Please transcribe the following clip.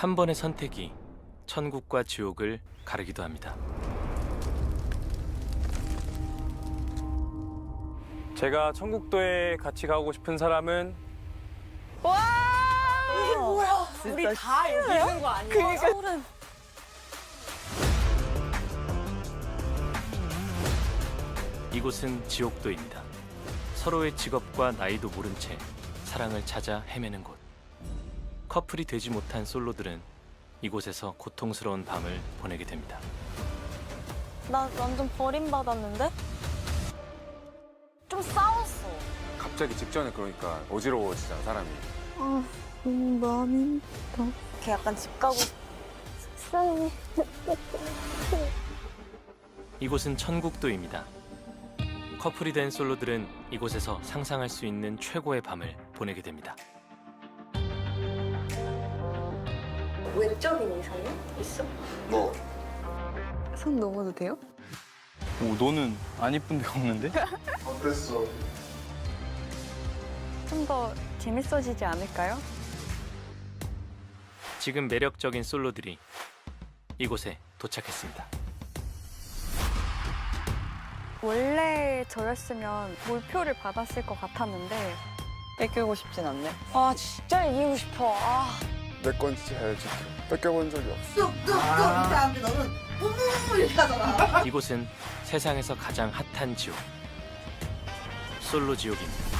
한 번의 선택이 천국과 지옥을 가르기도 합니다. 제가 천국도에 같이 가고 싶은 사람은 우리 다 여기 있는 거 아니야? 소름. 이곳은 지옥도입니다. 서로의 직업과 나이도 모른 채 사랑을 찾아 헤매는 곳. 커플이 되지 못한 솔로들은 이곳에서 고통스러운 밤을 보내게 됩니다. 나 완전 버림받았는데? 좀 싸웠어. 갑자기 직전에 그러니까 어지러워지잖아 사람이. 아, 너무 마음이 걔 약간 집 가고 싶- 속상해. 이곳은 천국도입니다. 커플이 된 솔로들은 이곳에서 상상할 수 있는 최고의 밤을 보내게 됩니다. 외적인 이상형 있어? 뭐? 손 넘어도 돼요? 오, 너는 안 이쁜 데 없는데? 어땠어? 좀 더 재밌어지지 않을까요? 지금 매력적인 솔로들이 이곳에 도착했습니다. 원래 저였으면 몰표를 받았을 것 같았는데 뺏기고 싶진 않네. 아 진짜 이기고 싶어. 아. 내건 진짜 잘 지켜. 뺏겨본 적이 없어. 뚝뚝뚝 이렇게 하는데 너는 뿌뿌 이렇게 하잖아. 이곳은 세상에서 가장 핫한 지옥. 솔로 지옥입니다.